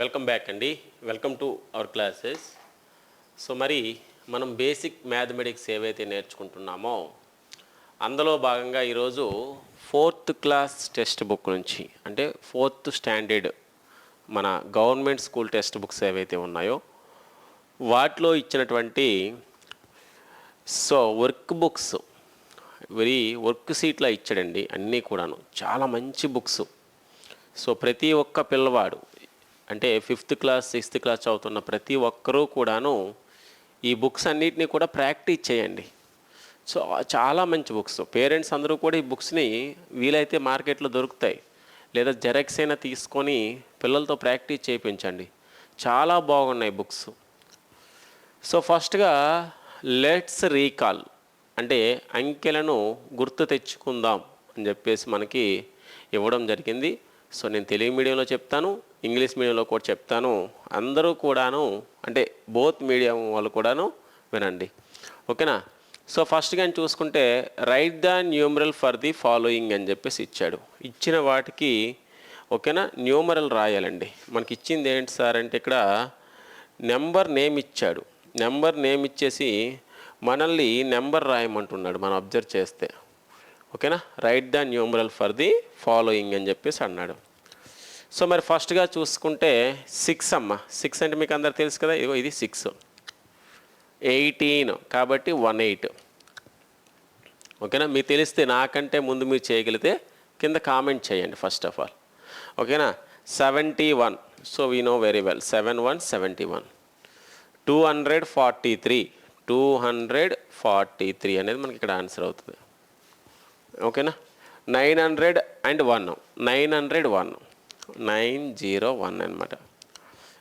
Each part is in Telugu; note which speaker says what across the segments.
Speaker 1: వెల్కమ్ బ్యాక్ అండి welcome to our classes so మరి మనం బేసిక్ మ్యాథమెటిక్స్ ఏవైతే నేర్చుకుంటున్నామో అందులో భాగంగా ఈరోజు ఫోర్త్ క్లాస్ టెక్స్ట్ బుక్ నుంచి అంటే ఫోర్త్ స్టాండర్డ్ మన గవర్నమెంట్ స్కూల్ టెక్స్ట్ బుక్స్ ఏవైతే ఉన్నాయో వాటిలో ఇచ్చినటువంటి so work books very work సీట్లో ఇచ్చాడండి. అన్నీ కూడాను. చాలా మంచి బుక్స్ సో ప్రతి ఒక్క పిల్లవాడు అంటే ఫిఫ్త్ క్లాస్ సిక్స్త్ క్లాస్ చదువుతున్న ప్రతి ఒక్కరూ కూడాను ఈ బుక్స్ అన్నిటినీ కూడా ప్రాక్టీస్ చేయండి. సో చాలా మంచి బుక్స్. పేరెంట్స్ అందరూ కూడా ఈ బుక్స్ని వీలైతే మార్కెట్లో దొరుకుతాయి. లేదా జెరాక్స్ అయినా తీసుకొని పిల్లలతో ప్రాక్టీస్ చేయించండి. చాలా బాగున్నాయి బుక్స్. సో ఫస్ట్గా లెట్స్ రీకాల్. అంటే అంకెలను గుర్తు తెచ్చుకుందాం అని చెప్పేసి మనకి ఇవ్వడం జరిగింది. సో నేను తెలుగు మీడియంలో చెప్తాను ఇంగ్లీష్ మీడియంలో కూడా చెప్తాను. అందరూ కూడాను అంటే బోత్ మీడియం వాళ్ళు కూడాను వినండి. ఓకేనా? సో ఫస్ట్ కానీ చూసుకుంటే write the numeral for the following అని చెప్పేసి ఇచ్చాడు. ఇచ్చిన వాటికి ఓకేనా? న్యూమరల్ రాయాలండి. మనకి ఇచ్చింది ఏంటి సార్ అంటే ఇక్కడ నెంబర్ నేమ్ ఇచ్చాడు. నెంబర్ నేమ్ ఇచ్చేసి మనల్ని నెంబర్ రాయమంటున్నాడు మనం అబ్జర్వ్ చేస్తే. ఓకేనా? Write the numeral for the following అని చెప్పేసి అన్నాడు. సో మరి ఫస్ట్గా చూసుకుంటే సిక్స్ అమ్మ. సిక్స్ అంటే మీకు అందరు తెలుసు కదా? ఇదిగో ఇది సిక్స్ ఎయిటీన్ కాబట్టి వన్ ఎయిట్ ఓకేనా? మీకు తెలిస్తే నాకంటే ముందు మీరు చేయగలిగితే కింద కామెంట్ చేయండి ఫస్ట్ ఆఫ్ ఆల్ ఓకేనా? Seventy one so we know very well seven one seventy one two hundred forty three two hundred forty three అనేది మనకి ఇక్కడ ఆన్సర్ అవుతుంది. ఓకేనా? Nine hundred and one. Nine hundred one. Nine zero one అనమాట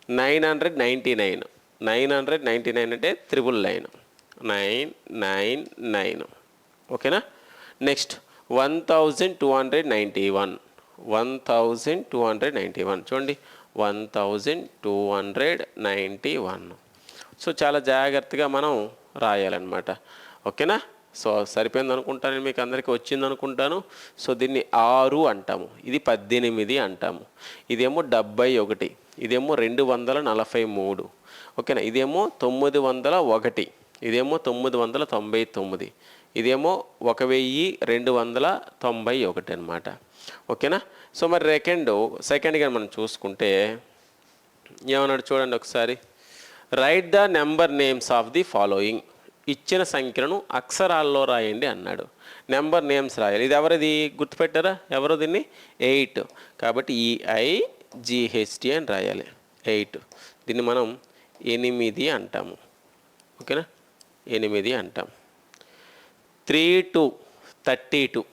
Speaker 1: nine hundred ninety nine. Nine hundred ninety nine అంటే triple nine. Nine nine nine. ఓకేనా? Next one thousand two hundred ninety one. One thousand two hundred ninety one. చూడండి one thousand two hundred ninety one. So చాలా జాగ్రత్తగా మనం రాయాలన్నమాట. ఓకేనా? సో సరిపోయింది అనుకుంటాను మీకు అందరికీ వచ్చింది అనుకుంటాను సో దీన్ని ఆరు అంటాము. ఇది పద్దెనిమిది అంటాము. ఇదేమో డెబ్బై ఒకటి. ఇదేమో రెండు వందల నలభై మూడు. ఓకేనా? ఇదేమో తొమ్మిది వందల ఒకటి. ఇదేమో తొమ్మిది వందల తొంభై తొమ్మిది. ఇదేమో ఒక వెయ్యి రెండు వందల తొంభై ఒకటి అనమాట ఓకేనా? సో మరి సెకండ్ సెకండ్గా మనం చూసుకుంటే ఏమన్నాడు చూడండి ఒకసారి. Write the number names of the following ఇచ్చిన సంఖ్యలను అక్షరాల్లో రాయండి అన్నాడు. నెంబర్ నేమ్స్ రాయాలి. ఇది ఎవరిది? గుర్తుపెట్టారా? ఎవరు దీన్ని? ఎయిట్ కాబట్టి ఈఐ జిహెచ్టి అని రాయాలి. ఎయిట్ దీన్ని మనం ఎనిమిది అంటాము. ఓకేనా? ఎనిమిది అంటాం. Three two thirty two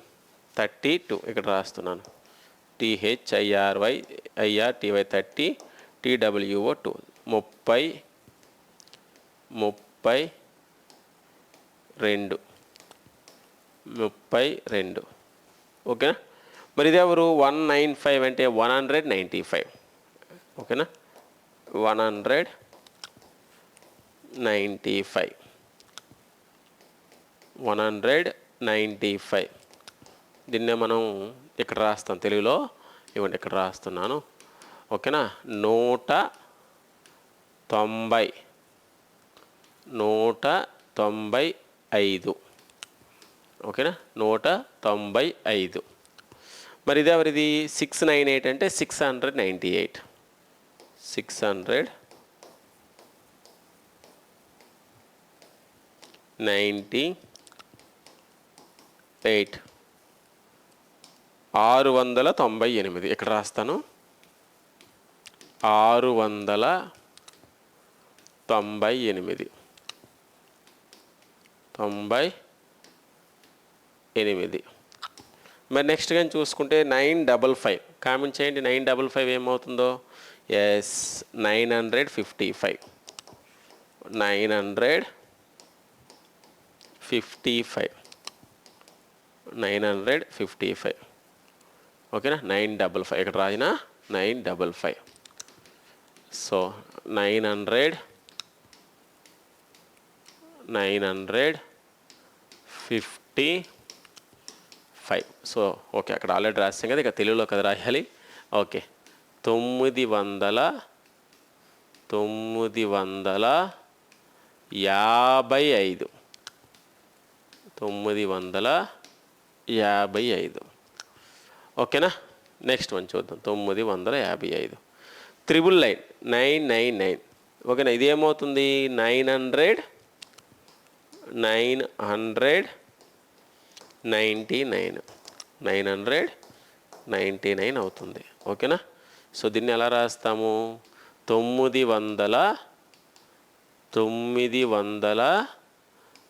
Speaker 1: thirty two ఇక్కడ రాస్తున్నాను. T H I R T Y I R T Y thirty T W O two ముప్పై. ముప్పై. రెండు. ముప్పై రెండు. ఓకేనా? మరి ఇది ఎవరు? వన్ నైన్ ఫైవ్ అంటే వన్ హండ్రెడ్ నైంటీ ఫైవ్. ఓకేనా? One hundred ninety five. One hundred ninety five. దీన్నే మనం ఇక్కడ రాస్తాం తెలుగులో. ఇవ్వండి ఇక్కడ రాస్తున్నాను. ఓకేనా? నూట తొంభై. నూట తొంభై ఐదు. ఓకేనా? నూట తొంభై ఐదు. మరి ఇది ఎవరిది? సిక్స్ నైన్ ఎయిట్ అంటే six hundred ninety eight. Six hundred ninety eight. ఆరు వందల తొంభై ఎనిమిది. ఇక్కడ రాస్తాను? ఆరు వందల తొంభై ఎనిమిది. తొంభై ఎనిమిది. మరి నెక్స్ట్ కానీ చూసుకుంటే నైన్ డబల్ ఫైవ్. కామెంట్ చేయండి నైన్ డబల్ ఫైవ్ ఏమవుతుందో? Yes nine hundred fifty five. Nine hundred fifty five. Nine hundred fifty five. ఓకేనా? Nine double five. ఇక్కడ రాసిన? Nine double five. So nine hundred nine hundred fifty five. So okay అక్కడ ఆల్రెడీ రాసాం కదా ఇక తెలుగులో కదా రాయాలి. ఓకే తొమ్మిది వందల తొమ్మిది వందల యాభై ఐదు. తొమ్మిది వందల యాభై ఐదు. ఓకేనా? నెక్స్ట్ వన్ చూద్దాం. తొమ్మిది వందల యాభై ఐదు. Triple nine nine nine nine. ఓకేనా? ఇది ఏమవుతుంది nine hundred nine hundred ninety nine. Nine hundred ninety nine అవుతుంది. ఓకేనా? సో దీన్ని ఎలా రాస్తాము? తొమ్మిది వందల తొమ్మిది వందల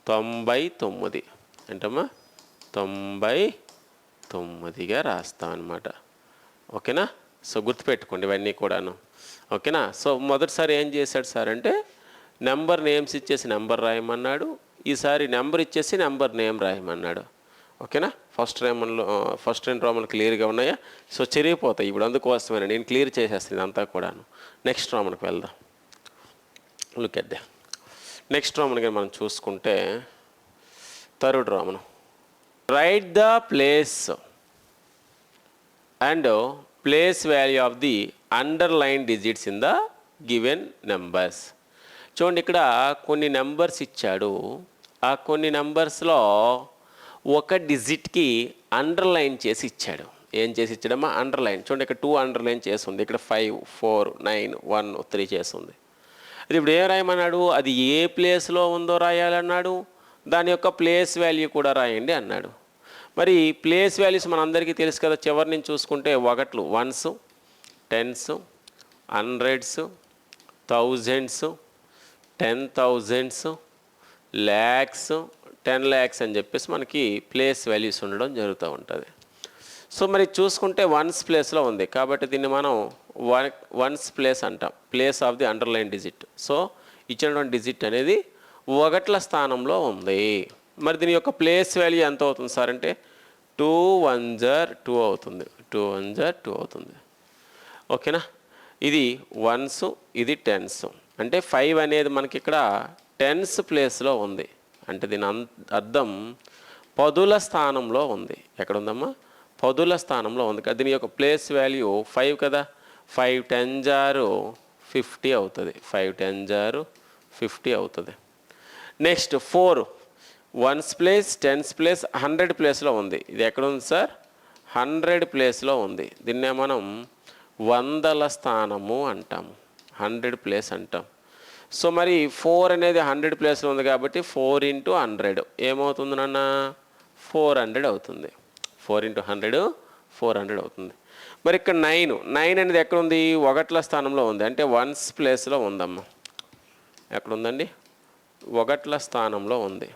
Speaker 1: తొంభై తొమ్మిది. ఏంటమ్మా? తొంభై తొమ్మిదిగా రాస్తాం అనమాట ఓకేనా? సో గుర్తుపెట్టుకోండి ఇవన్నీ కూడాను. ఓకేనా? సో మొదటిసారి ఏం చేశాడు సార్ అంటే నెంబర్ నేమ్స్ ఇచ్చేసి నెంబర్ రాయమన్నాడు. ఈసారి నెంబర్ ఇచ్చేసి నెంబర్ నేమ్ రాయమన్నాడు. ఓకేనా? ఫస్ట్ రోమన్లో ఫస్ట్ రెండు రోమన్లు క్లియర్గా ఉన్నాయా? సో చెరిగిపోతాయి. ఇప్పుడు అందుకోసమే నేను క్లియర్ చేసేస్తాను అంతా కూడాను. నెక్స్ట్ రోమన్కి వెళ్దాం. లుక్ ఎద్దే నెక్స్ట్ రోమన్ కానీ మనం చూసుకుంటే third roman write the place and place value of the underline digits in the given numbers చూడండి ఇక్కడ కొన్ని నెంబర్స్ ఇచ్చాడు. ఆ కొన్ని నెంబర్స్లో ఒక డిజిట్కి అండర్లైన్ చేసి ఇచ్చాడు. ఏం చేసి ఇచ్చాడమ్మా? అండర్లైన్. చూడండి ఇక్కడ టూ అండర్లైన్ చేసి ఉంది ఇక్కడ five four nine one three చేసి ఉంది అది ఇప్పుడు ఏం రాయమన్నాడు? అది ఏ ప్లేస్లో ఉందో రాయాలన్నాడు. దాని యొక్క ప్లేస్ వాల్యూ కూడా రాయండి అన్నాడు. మరి ప్లేస్ వాల్యూస్ మనందరికీ తెలుసు కదా చివరి నుంచి చూసుకుంటే ఒకట్లు ones tens hundreds thousands ten thousands lakhs ten lakhs అని చెప్పేసి మనకి ప్లేస్ వాల్యూస్ ఉండడం జరుగుతూ ఉంటుంది. సో మరి చూసుకుంటే వన్స్ ప్లేస్లో ఉంది. కాబట్టి దీన్ని మనం వన్ వన్స్ ప్లేస్ అంటాం. Place of the underline digit so ఇచ్చినటువంటి డిజిట్ అనేది ఒకట్ల స్థానంలో ఉంది. మరి దీని యొక్క ప్లేస్ వాల్యూ ఎంత అవుతుంది సార్ అంటే? టూ వన్ జర్ టూ అవుతుంది. టూ వన్ జర్ టూ అవుతుంది. ఓకేనా ఇది వన్స్ ఇది టెన్స్ అంటే ఫైవ్ అనేది మనకి ఇక్కడ టెన్స్ ప్లేస్లో ఉంది. అంటే దీని అన్- అర్థం పదుల స్థానంలో ఉంది. ఎక్కడ ఉందమ్మా పదుల స్థానంలో ఉంది. కదా దీని యొక్క ప్లేస్ వాల్యూ ఫైవ్ కదా? ఫైవ్ టెన్ జారు ఫిఫ్టీ అవుతుంది. ఫైవ్ టెన్ జారు ఫిఫ్టీ అవుతుంది next four ones place tens place hundred ప్లేస్లో ఉంది. ఇది ఎక్కడ ఉంది సార్ హండ్రెడ్ ప్లేస్లో ఉంది. దీన్నే మనం వందల స్థానము అంటాము హండ్రెడ్ ప్లేస్ అంటాం. సో మరి ఫోర్ అనేది హండ్రెడ్ ప్లేస్లో ఉంది కాబట్టి ఫోర్ ఇంటూ హండ్రెడ్. ఏమవుతుంది నాన్న? ఫోర్ హండ్రెడ్ అవుతుంది. Four into hundred four hundred అవుతుంది. మరి ఇక్కడ నైన్ నైన్ అనేది ఎక్కడ ఉంది? ఒకట్ల స్థానంలో ఉంది. అంటే వన్స్ ప్లేస్లో ఉందమ్మా. ఎక్కడ ఉందండి? ఒకట్ల స్థానంలో ఉంది.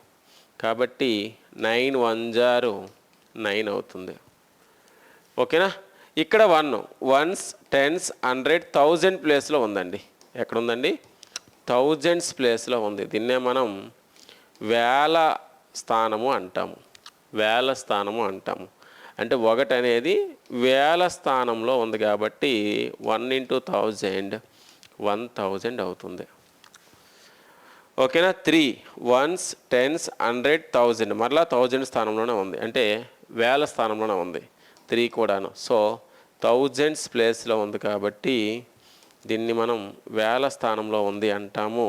Speaker 1: కాబట్టి నైన్ వన్ జారు నైన్ అవుతుంది. ఓకేనా? ఇక్కడ one ones tens hundred thousand ప్లేస్లో ఉందండి. ఎక్కడ ఉందండి? థౌజండ్స్ ప్లేస్లో ఉంది. దీన్నే మనం వేల స్థానము అంటాము. వేల స్థానము అంటాము. అంటే ఒకటి అనేది వేల స్థానంలో ఉంది కాబట్టి one into thousand one thousand అవుతుంది. ఓకేనా? Three ones tens hundred thousand. మరలా థౌజండ్ స్థానంలోనే ఉంది. అంటే వేల స్థానంలోనే ఉంది. త్రీ కూడాను. సో థౌజండ్స్ ప్లేస్లో ఉంది కాబట్టి దీన్ని మనం వేల స్థానంలో ఉంది అంటాము.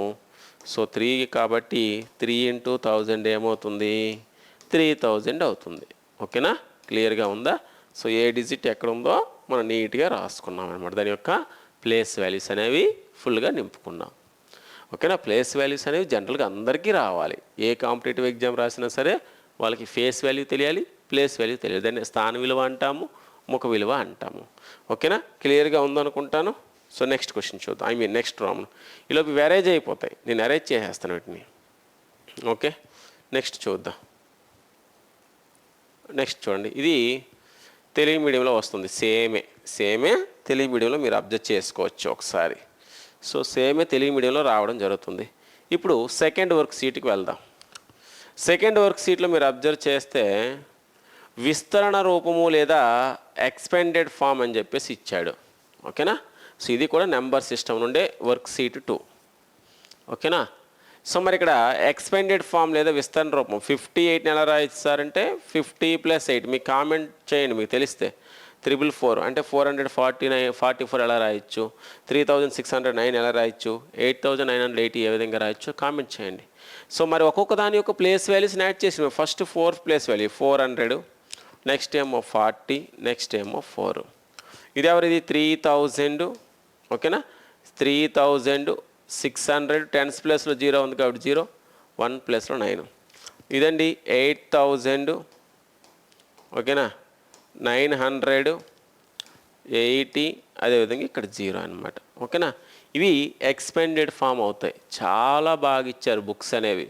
Speaker 1: సో త్రీ కాబట్టి త్రీ ఇంటూ థౌజండ్ ఏమవుతుంది? త్రీ థౌజండ్ అవుతుంది. ఓకేనా? క్లియర్గా ఉందా? సో ఏ డిజిట్ ఎక్కడ ఉందో మనం నీట్గా రాసుకున్నాం అనమాట దాని యొక్క ప్లేస్ వాల్యూస్ అనేవి ఫుల్గా నింపుకున్నాం. ఓకేనా? ప్లేస్ వాల్యూస్ అనేవి జనరల్గా అందరికీ రావాలి. ఏ కాంపిటేటివ్ ఎగ్జామ్ రాసినా సరే వాళ్ళకి ఫేస్ వాల్యూ తెలియాలి ప్లేస్ వాల్యూ తెలియాలి. దాన్ని స్థాన విలువ అంటాము ముఖ విలువ అంటాము. ఓకేనా? క్లియర్గా ఉందనుకుంటాను? సో నెక్స్ట్ క్వశ్చన్ చూద్దాం. ఐ మీన్ నెక్స్ట్ రామ్ ఈలోపు వ్యారేజ్ అయిపోతాయి. నేను అరేంజ్ చేసేస్తాను వీటిని. ఓకే నెక్స్ట్ చూద్దాం. నెక్స్ట్ చూడండి. ఇది తెలుగు మీడియంలో వస్తుంది. సేమే. సేమే తెలుగు మీడియంలో మీరు అబ్జర్వ్ చేసుకోవచ్చు ఒకసారి. సో సేమే తెలుగు మీడియంలో రావడం జరుగుతుంది. ఇప్పుడు సెకండ్ వర్క్ సీట్కి వెళ్దాం. సెకండ్ వర్క్ సీట్లో మీరు అబ్జర్వ్ చేస్తే విస్తరణ రూపము లేదా ఎక్స్పెండెడ్ ఫామ్ అని చెప్పేసి ఇచ్చాడు. ఓకేనా సో ఇది కూడా నెంబర్ సిస్టమ్ నుండే వర్క్ సీట్ టూ ఓకేనా సో మరి ఇక్కడ ఎక్స్పెండెడ్ ఫామ్ లేదా విస్తరణ రూపం ఫిఫ్టీ ఎయిట్ని ఎలా రాయిస్తారంటే ఫిఫ్టీ ప్లస్ ఎయిట్ మీకు కామెంట్ చేయండి మీకు తెలిస్తే. త్రిబుల్ ఫోర్ అంటే four hundred forty nine forty four ఎలా రాయొచ్చు? Three thousand six hundred nine ఎలా రాయొచ్చు? Eight thousand nine hundred eighty ఏ విధంగా రాయొచ్చు? కామెంట్ చేయండి. సో మరి ఒక్కొక్క దాని యొక్క ప్లేస్ వాల్యూస్ యాడ్ చేసి first four place value four hundred next ఏమో ఫార్టీ నెక్స్ట్ ఏమో ఫోర్ ఇది ఎవరిది? త్రీ థౌజండ్ ఓకేనా? Three thousand six hundred tens ప్లస్లో జీరో ఉంది కాబట్టి జీరో వన్ ప్లస్లో నైన్ ఇదండి ఎయిట్ థౌజండ్ ఓకేనా? నైన్ హండ్రెడ్ ఎయిటీ అదేవిధంగా ఇక్కడ జీరో అనమాట ఓకేనా? ఇవి ఎక్స్పెండెడ్ ఫామ్ అవుతాయి. చాలా బాగా ఇచ్చారు బుక్స్ అనేవి.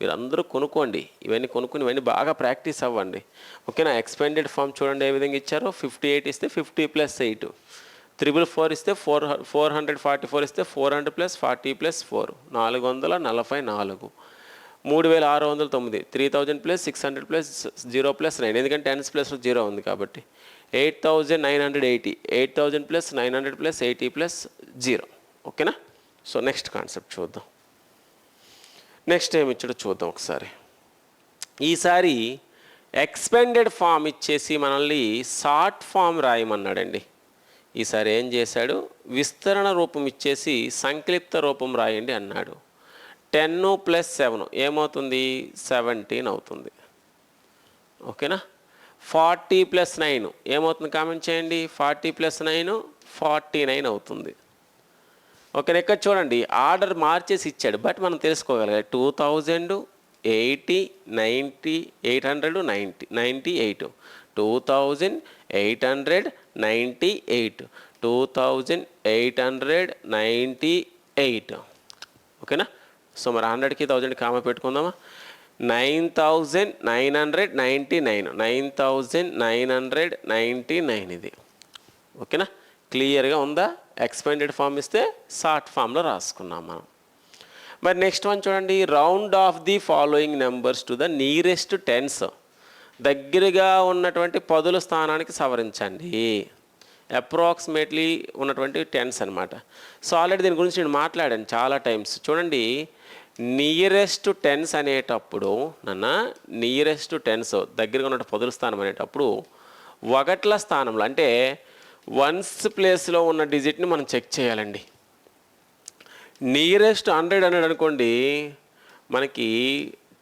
Speaker 1: మీరందరూ కొనుక్కోండి. ఇవన్నీ కొనుక్కుని ఇవన్నీ బాగా ప్రాక్టీస్ అవ్వండి. ఓకేనా? ఎక్స్పెండెడ్ ఫామ్ చూడండి ఏ విధంగా ఇచ్చారో? ఫిఫ్టీ ఎయిట్ ఇస్తే fifty plus eight triple four ఇస్తే four four hundred forty four ఇస్తే four hundred plus forty plus four నాలుగు వందల నలభై నాలుగు. మూడు వేల ఆరు వందల తొమ్మిది three thousand plus six hundred plus zero plus nine. ఎందుకంటే టెన్స్ ప్లస్ జీరో ఉంది కాబట్టి. Eight thousand nine hundred eighty eight thousand plus nine hundred plus eighty plus zero. ఓకేనా? సో నెక్స్ట్ కాన్సెప్ట్ చూద్దాం. నెక్స్ట్ ఏమి ఇచ్చాడో చూద్దాం ఒకసారి. ఈసారి ఎక్స్పెండెడ్ ఫామ్ ఇచ్చేసి మనల్ని షార్ట్ ఫామ్ రాయమన్నాడండి. ఈసారి ఏం చేశాడు? విస్తరణ రూపం ఇచ్చేసి సంక్లిప్త రూపం రాయండి అన్నాడు. టెన్ ప్లస్ సెవెన్ ఏమవుతుంది? సెవెంటీన్ అవుతుంది. ఓకేనా? ఫార్టీ ప్లస్ నైన్ ఏమవుతుంది కామెంట్ చేయండి? Forty plus nine forty nine అవుతుంది. ఓకే ఇక్కడ చూడండి. ఆర్డర్ మార్చేసి ఇచ్చాడు బట్ మనం తెలుసుకోగలగాలి. Two thousand eighty ninety eight hundred ninety ninety eight. Two thousand eight hundred ninety eight. Two thousand eight hundred ninety eight. ఓకేనా? సో మరి హండ్రెడ్కి thousand comma పెట్టుకుందామా? Nine thousand nine hundred ninety nine. Nine thousand nine hundred ninety nine ఇది. ఓకేనా? క్లియర్గా ఉందా? ఎక్స్పెండెడ్ ఫామ్ ఇస్తే షార్ట్ ఫామ్లో రాసుకున్నాం మనం. మరి నెక్స్ట్ వన్ చూడండి. Round off the following numbers to the nearest tens. దగ్గరగా ఉన్నటువంటి పదుల స్థానానికి సవరించండి. అప్రాక్సిమేట్లీ ఉన్నటువంటి టెన్స్ అనమాట సో ఆల్రెడీ దీని గురించి నేను మాట్లాడాను చాలా టైమ్స్ చూడండి నియరెస్ట్ టెన్స్ అనేటప్పుడు నన్న నియరెస్ట్ టెన్స్ దగ్గరగా ఉన్న పదుల స్థానం అనేటప్పుడు ఒకట్ల స్థానంలో అంటే వన్స్ ప్లేస్లో ఉన్న డిజిట్ని మనం చెక్ చేయాలండి. నియరెస్ట్ హండ్రెడ్ హండ్రెడ్ అనుకోండి మనకి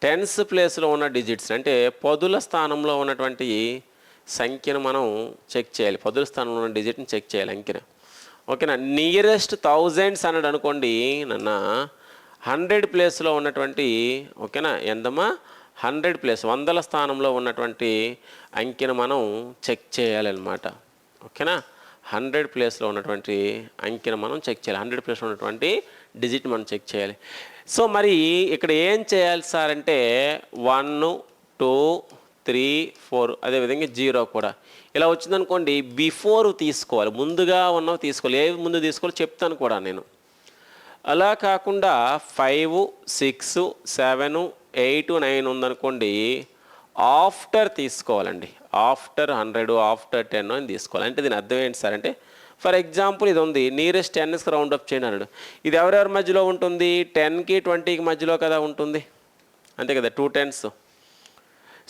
Speaker 1: టెన్స్ ప్లేస్లో ఉన్న డిజిట్స్ అంటే పదుల స్థానంలో ఉన్నటువంటి సంఖ్యను మనం చెక్ చేయాలి. పదుల స్థానంలో ఉన్న డిజిట్ని చెక్ చేయాలి అంకెన. ఓకేనా? నియరెస్ట్ థౌజండ్స్ అన్నాడు అనుకోండి నన్న. హండ్రెడ్ ప్లేస్లో ఉన్నటువంటి ఓకేనా? ఎంతమ్మా? హండ్రెడ్ ప్లేస్ వందల స్థానంలో ఉన్నటువంటి అంకెను మనం చెక్ చేయాలన్నమాట. ఓకేనా? హండ్రెడ్ ప్లేస్లో ఉన్నటువంటి అంకెను మనం చెక్ చేయాలి. హండ్రెడ్ ప్లేస్లో ఉన్నటువంటి డిజిట్ మనం చెక్ చేయాలి. సో మరి ఇక్కడ ఏం చేయాలి సార్ అంటే వన్ టూ త్రీ ఫోర్ అదేవిధంగా జీరో కూడా. ఇలా వచ్చిందనుకోండి బిఫోర్ తీసుకోవాలి. ముందుగా ఉన్నవి తీసుకోవాలి. ఏవి ముందు తీసుకోవాలి చెప్తాను కూడా నేను. అలా కాకుండా five six seven eight nine ఉందనుకోండి ఆఫ్టర్ తీసుకోవాలండి. ఆఫ్టర్ హండ్రెడ్ ఆఫ్టర్ టెన్ అని తీసుకోవాలి. అంటే దీని అర్థం ఏంటి సార్ అంటే ఫర్ ఎగ్జాంపుల్ ఇది ఉంది నియరెస్ట్ టెన్స్కి రౌండ్ అప్ చేయండి అన్నాడు. ఇది ఎవరెవరి మధ్యలో ఉంటుంది? టెన్కి ట్వంటీకి మధ్యలో కదా ఉంటుంది. అంతే కదా టూ టెన్స్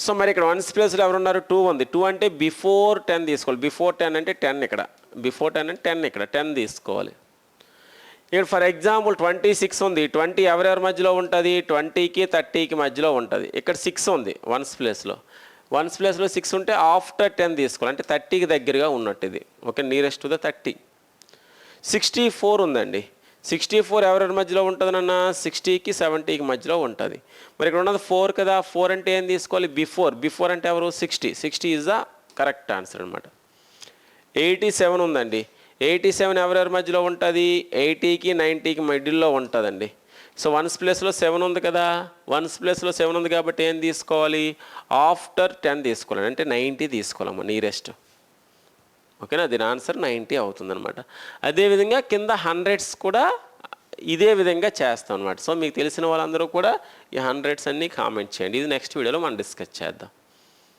Speaker 1: సో మరి ఇక్కడ వన్స్ ప్లేస్లో ఎవరున్నారు? టూ ఉంది. టూ అంటే బిఫోర్ టెన్ తీసుకోవాలి. బిఫోర్ టెన్ అంటే టెన్ ఇక్కడ. బిఫోర్ టెన్ అంటే టెన్ ఇక్కడ. టెన్ తీసుకోవాలి. ఇక్కడ ఫర్ ఎగ్జాంపుల్ ట్వంటీ సిక్స్ ఉంది. ట్వంటీ ఎవరెవరి మధ్యలో ఉంటుంది? ట్వంటీకి థర్టీకి మధ్యలో ఉంటుంది. ఇక్కడ సిక్స్ ఉంది వన్స్ ప్లేస్లో వన్స్ ప్లస్లో సిక్స్ ఉంటే ఆఫ్టర్ టెన్ తీసుకోవాలి. అంటే థర్టీకి దగ్గరగా ఉన్నట్టు ఇది okay nearest to the thirty. Sixty four ఉందండి. సిక్స్టీ ఫోర్ ఎవరెవరి మధ్యలో ఉంటుందన్న సిక్స్టీకి సెవెంటీకి మధ్యలో ఉంటుంది. మరి ఇక్కడ ఉన్నది ఫోర్ కదా ఫోర్ అంటే ఏం తీసుకోవాలి? బిఫోర్. బిఫోర్ అంటే ఎవరు? Sixty. Sixty is the correct answer అనమాట ఎయిటీ సెవెన్ ఉందండి. ఎయిటీ సెవెన్ ఎవరెవరి మధ్యలో ఉంటుంది? ఎయిటీకి నైంటీకి మిడిల్లో ఉంటుందండి. సో వన్స్ ప్లేస్లో సెవెన్ ఉంది కదా. వన్స్ ప్లేస్లో సెవెన్ ఉంది కాబట్టి ఏం తీసుకోవాలి? ఆఫ్టర్ టెన్ తీసుకోవాలి. అంటే నైంటీ తీసుకోవాలమ్మా నీరెస్ట్ ఓకేనా దీని ఆన్సర్ నైంటీ అవుతుందన్నమాట. అదేవిధంగా కింద హండ్రెడ్స్ కూడా ఇదే విధంగా చేస్తాం అనమాట సో మీకు తెలిసిన వాళ్ళందరూ కూడా ఈ హండ్రెడ్స్ అన్నీ కామెంట్ చేయండి. ఇది నెక్స్ట్ వీడియోలో మనం డిస్కస్ చేద్దాం.